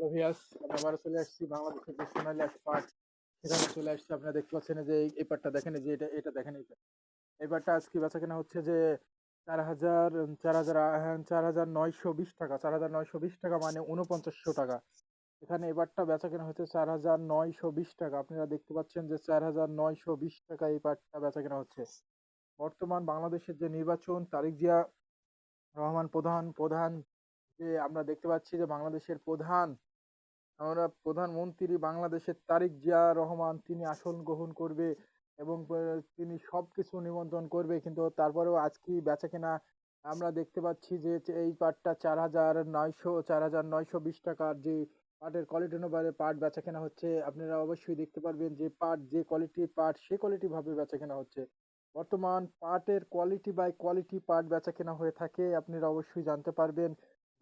Hello ভিয়াস আমি আবারও চলে আসছি বাংলাদেশের যে সোনালী এক পার্ট সেখানে চলে আসছি। আপনারা দেখতে পাচ্ছেন যে এই- পার্টটা দেখেন যে এটা এটা দেখেন এই এই পার্টটা আজকে বেচা কেনা হচ্ছে যে চার হাজার চার হাজার হ্যাঁ, চার হাজার নয়শো বিশ টাকা চার হাজার নয়শো বিশ টাকা মানে উনপঞ্চাশশো টাকা। এখানে এবারটা বেচা কেনা হচ্ছে চার হাজার নয়শো বিশ টাকা। আপনারা দেখতে পাচ্ছেন যে চার হাজার নয়শো বিশ টাকা এই পার্টটা বেচা কেনা হচ্ছে। বর্তমান বাংলাদেশের যে নির্বাচন তারিক জিয়া রহমান প্রধান প্রধান যে আমরা দেখতে পাচ্ছি যে বাংলাদেশের প্রধান আমরা প্রধানমন্ত্রী বাংলাদেশের তারিক জিয়া রহমান, তিনি আসন গ্রহণ করবে এবং তিনি সব কিছু নিমন্ত্রণ করবে, কিন্তু তারপরেও আজকে বেচা কেনা? আমরা দেখতে পাচ্ছি যে এই পাটটা চার হাজার নয়শো, চার হাজার নয়শো বিশ টাকার যে পাটের কোয়ালিটি অনুসারে পাট বেচা কেনা হচ্ছে, আপনারা অবশ্যই দেখতে পারবেন যে পাট যে কোয়ালিটির পাট, সে কোয়ালিটি ভাবে বেচা কেনা হচ্ছে। বর্তমান পাটের কোয়ালিটি বাই কোয়ালিটি পাট বেচা কেনা হয়ে থাকে, আপনারা অবশ্যই জানতে পারবেন।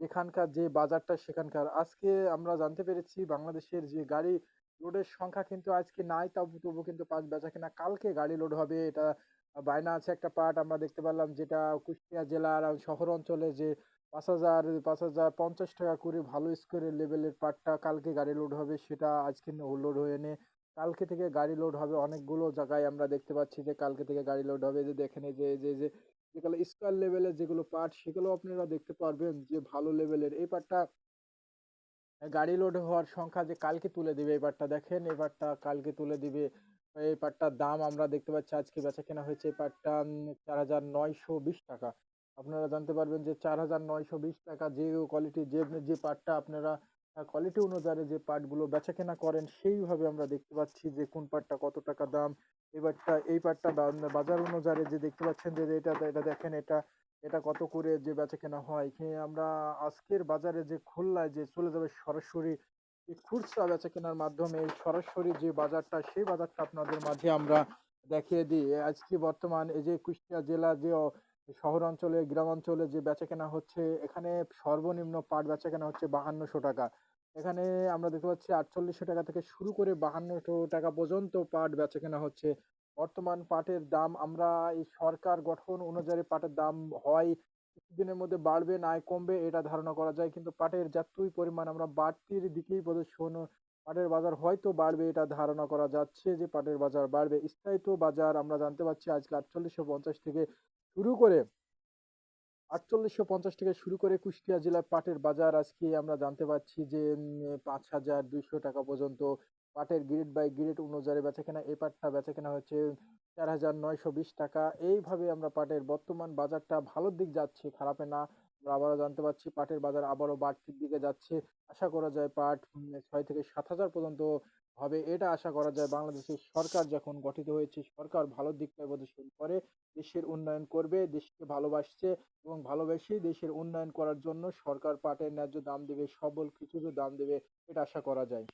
যেখানকার যে বাজারটা সেখানকার। আজকে আমরা জানতে পেরেছি বাংলাদেশের যে গাড়ি লোডের সংখ্যা কিন্তু আজকে নাই, তবু তবু কিন্তু পাঁচ বেচা কিনা। কালকে গাড়ি লোড হবে, এটা বায়না আছে একটা পার্ট, আমরা দেখতে পারলাম যেটা কুষ্টিয়া জেলার শহর অঞ্চলে যে পাঁচ হাজার পাঁচ হাজার পঞ্চাশ টাকা করে ভালো স্কোরের লেভেলের পার্টটা কালকে গাড়ি লোড হবে, সেটা আজকে লোড হয়ে নে। কালকে থেকে গাড়ি লোড হবে অনেকগুলো জায়গায় আমরা দেখতে পাচ্ছি যে কালকে থেকে গাড়ি লোড হবে। যে দেখেন যে যে যে যেগুলো স্কোয়ার লেভেলের যেগুলো পার্ট সেগুলো আপনারা দেখতে পারবেন যে ভালো লেভেলের এই পার্টটা গাড়ি লোড হওয়ার সংখ্যা যে কালকে তুলে দিবে এই পার্টটা দেখেন, এই পার্টটা কালকে তুলে দিবে। এই পার্টটার দাম আমরা দেখতে পাচ্ছি আজকে বেচা কেনা হয়েছে এই পার্টটা চার হাজার নয়শো বিশ টাকা। আপনারা জানতে পারবেন যে চার হাজার নয়শো বিশ টাকা যে কোয়ালিটি যে যে পার্টটা আপনারা কোয়ালিটি অনুযায়ী যে পার্টগুলো বেচা কেনা করেন, সেইভাবে আমরা দেখতে পাচ্ছি যে কোন পার্টটা কত টাকা দাম এবারটা এই পার্টটা বাজার অনুযায়ী যে দেখতে পাচ্ছেন যে এটা এটা দেখেন এটা এটা কত করে, যে বেচা কেনা হয়। আমরা আজকের বাজারে যে খুলনায় যে চলে যাবে সরাসরি খুচরা বেচা কেনার মাধ্যমে সরাসরি যে বাজারটা, সেই বাজারটা আপনাদের মাঝে আমরা দেখিয়ে দিই। আজকে বর্তমান এই যে কুষ্টিয়া জেলা যে শহর অঞ্চলে গ্রাম অঞ্চলে যে বেচা কেনা হচ্ছে, এখানে সর্বনিম্ন পাট বেচা কেনা হচ্ছে বাহান্নশো টাকা। এখানে আমরা দেখতে পাচ্ছি আটচল্লিশশো টাকা থেকে শুরু করে বাহান্নশো টাকা পর্যন্ত পাট বেচা কেনা হচ্ছে। বর্তমান পাটের দাম আমরা এই সরকার গঠন অনুযায়ী পাটের দাম হয়, কিছুদিনের মধ্যে বাড়বে না কমবে এটা ধারণা করা যায়। কিন্তু পাটের যতই পরিমাণ আমরা বাড়তির দিকেই প্রদর্শন, পাটের বাজার হয়তো বাড়বে এটা ধারণা করা যাচ্ছে যে পাটের বাজার বাড়বে। স্থায়িত বাজার আমরা জানতে পারছি আজকে আটচল্লিশশো পঞ্চাশ থেকে শুরু করে আটচল্লিশশো পঞ্চাশ থেকে শুরু করে কুষ্টিয়া জেলার পাটের বাজার, আজকে আমরা জানতে পারছি যে পাঁচ হাজার দুইশো টাকা পর্যন্ত পাটের গ্রেড বাই গ্রেড অনুযায়ী বেচাকেনা, এই পাটটা বেচাকেনা হচ্ছে চার হাজার নয়শো বিশ টাকা। এইভাবে আমরা পাটের বর্তমান বাজারটা ভালোর দিক যাচ্ছে, খারাপে না। আমরা আবারও জানতে পারছি পাটের বাজার আবারও বাড়তির দিকে যাচ্ছে। আশা করা যায় পাট ছয় থেকে সাত হাজার পর্যন্ত হবে। এটা আশা করা যায় বাংলাদেশের সরকার যখন গঠিত হয়েছে, সরকার ভালো দিকটা প্রদর্শন করে, দেশের উন্নয়ন করবে, দেশকে ভালোবাসছে এবং ভালোবেসেই দেশের উন্নয়ন করার জন্য সরকার পাটের ন্যায্য দাম দেবে, সবল কিছু দাম দেবে, এটা আশা করা যায়।